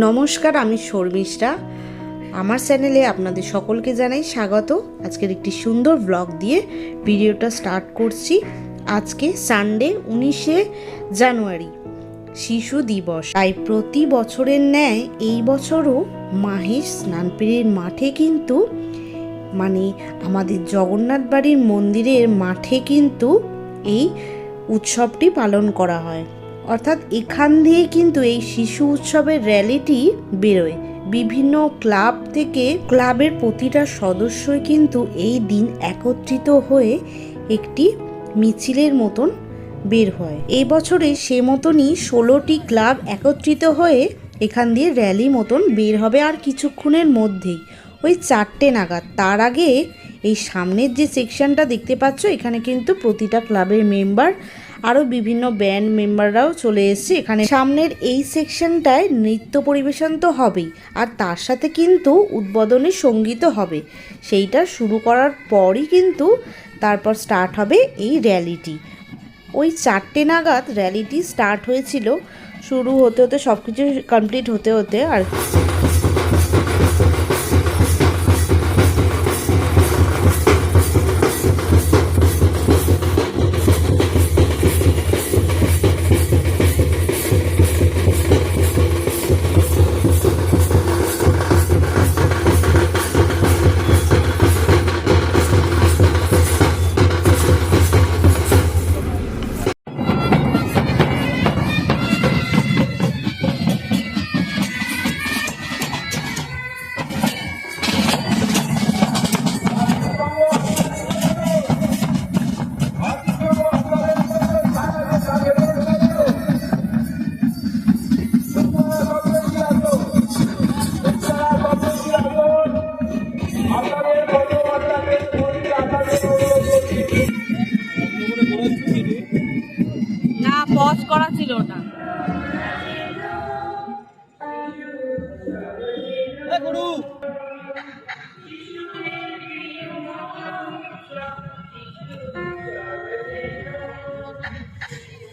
নমস্কার, আমি শর্মিষ্ঠা। আমার চ্যানেলে আপনাদের সকলকে জানাই স্বাগত। আজকের একটি সুন্দর ব্লগ দিয়ে ভিডিওটা স্টার্ট করছি। আজকে সানডে উনিশে জানুয়ারি, শিশু দিবস। তাই প্রতি বছরের ন্যায় এই বছরও মাহেশ স্নানপীরের মাঠে কিন্তু মানে আমাদের জগন্নাথ বাড়ির মন্দিরের মাঠে কিন্তু এই উৎসবটি পালন করা হয়। অর্থাৎ এখান দিয়ে কিন্তু এই শিশু উৎসবের র্যালিটি বেরোয়। বিভিন্ন ক্লাব থেকে ক্লাবের প্রতিটা সদস্যই কিন্তু এই দিন একত্রিত হয়ে একটি মিছিলের মতন বের হয়। এই বছরে সে মতনই ষোলোটি ক্লাব একত্রিত হয়ে এখান দিয়ে র্যালি মতন বের হবে আর কিছুক্ষণের মধ্যেই। ওই চারটে নাগাদ। তার আগে এই সামনের যে সেকশনটা দেখতে পাচ্ছ, এখানে কিন্তু প্রতিটা ক্লাবের মেম্বার আরও বিভিন্ন ব্যান্ড মেম্বাররাও চলে এসছে এখানে। সামনের এই সেকশনটায় নৃত্য পরিবেশন তো হবেই, আর তার সাথে কিন্তু উদ্বোধনী সঙ্গীতও হবে। সেইটা শুরু করার পরই কিন্তু তারপর স্টার্ট হবে এই র্যালিটি ওই চারটে নাগাদ র্যালিটি স্টার্ট হয়েছিল। শুরু হতে হতে সব কিছু কমপ্লিট হতে হতে আর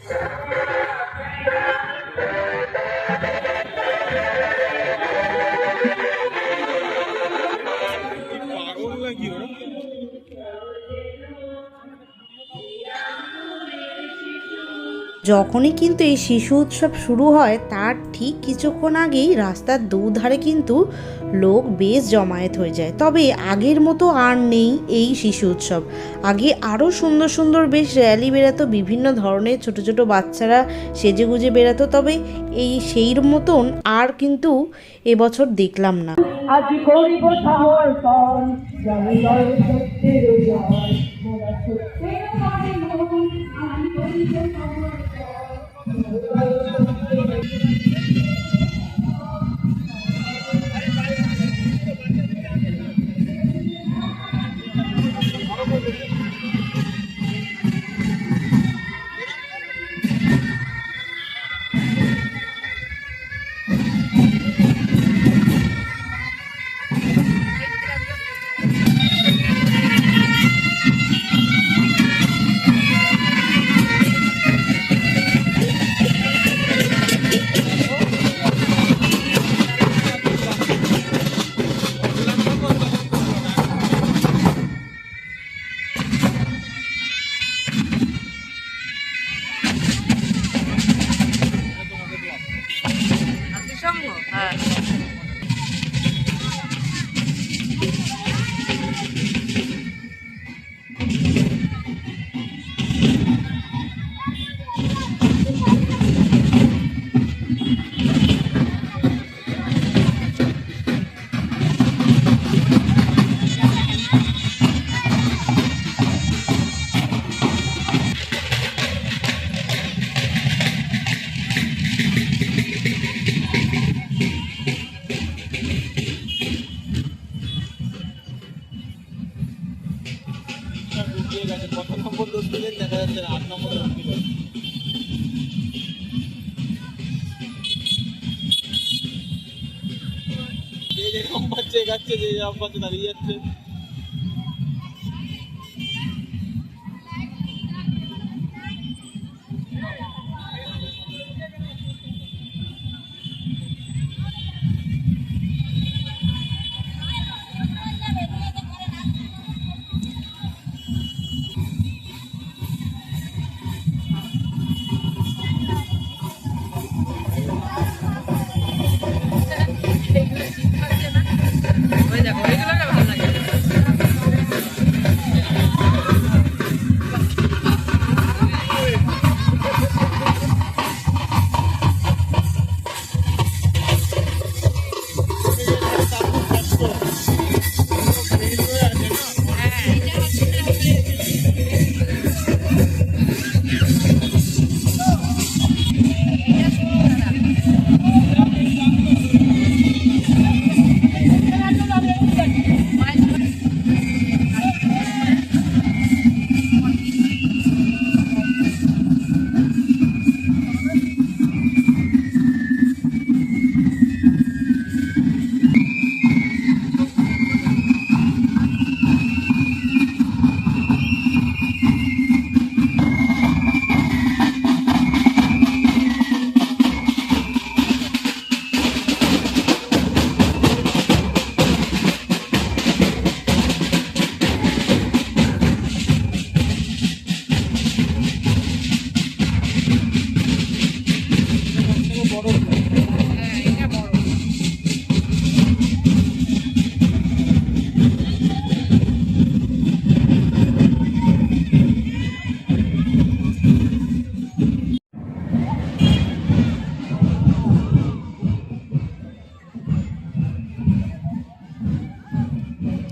Thank you. যখনই কিন্তু এই শিশু উৎসব শুরু হয়, তার ঠিক কিছুক্ষণ আগেই রাস্তার দুধারে কিন্তু লোক বেশ জমায়েত হয়ে যায়। তবে আগের মতো আর নেই এই শিশু উৎসব। আগে আরও সুন্দর সুন্দর বেশ র্যালি বেরাতো বিভিন্ন ধরনের ছোট ছোট বাচ্চারা সেজে গুজে বেরাতো তবে এই সেই মতন আর কিন্তু এবছর দেখলাম না। যে যেরকম পাচ্ছে এগাচ্ছে যে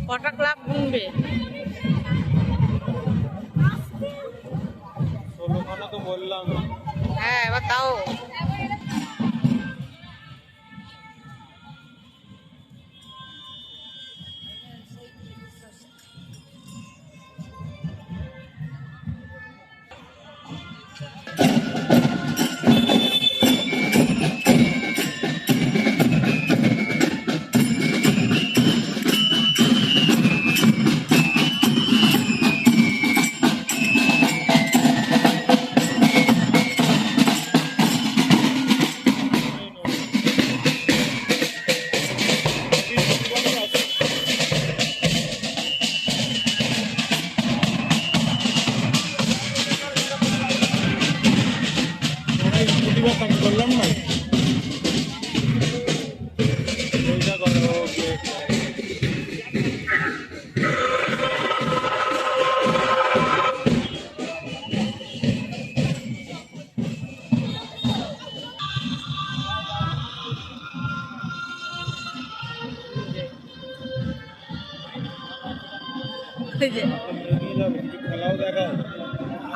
কটা ক্লাব ঘুমবে? ষোলোখানা তো বললাম। হ্যাঁ এবার তাও।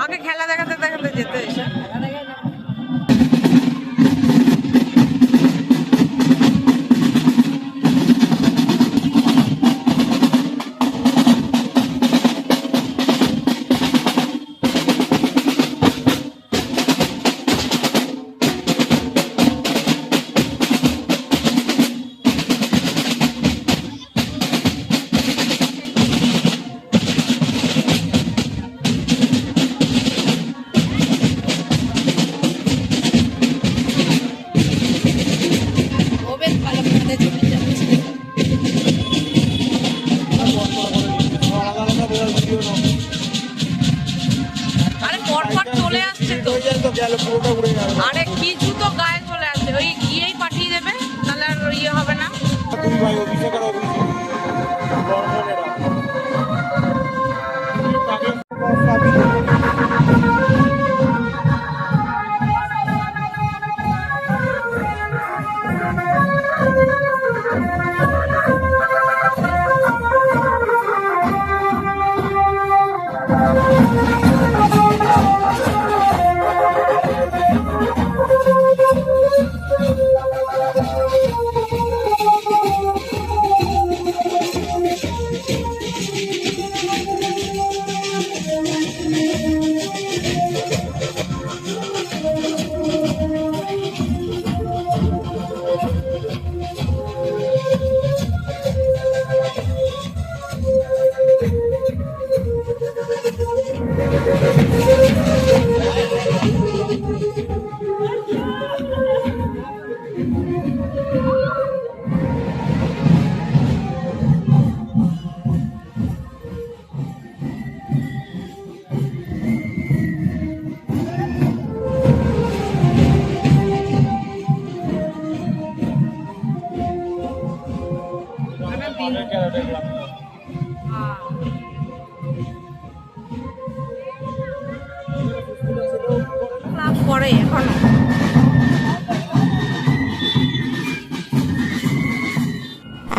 আগে খেলা দেখাতে দেখাতে যেতে এসে।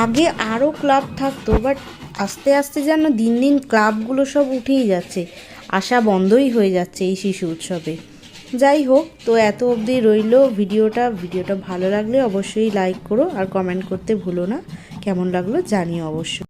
আগে আরও ক্লাব থাকতো বাট আস্তে আস্তে যেন দিন দিন ক্লাবগুলো সব উঠেই যাচ্ছে। আশা বন্ধই হয়ে যাচ্ছে এই শিশু উৎসবে। যাই হোক, তো এত অবধি রইল ভিডিওটা। ভিডিওটা ভালো লাগলে অবশ্যই লাইক করো আর কমেন্ট করতে ভুলো না। কেমন লাগল জানিও অবশ্যই।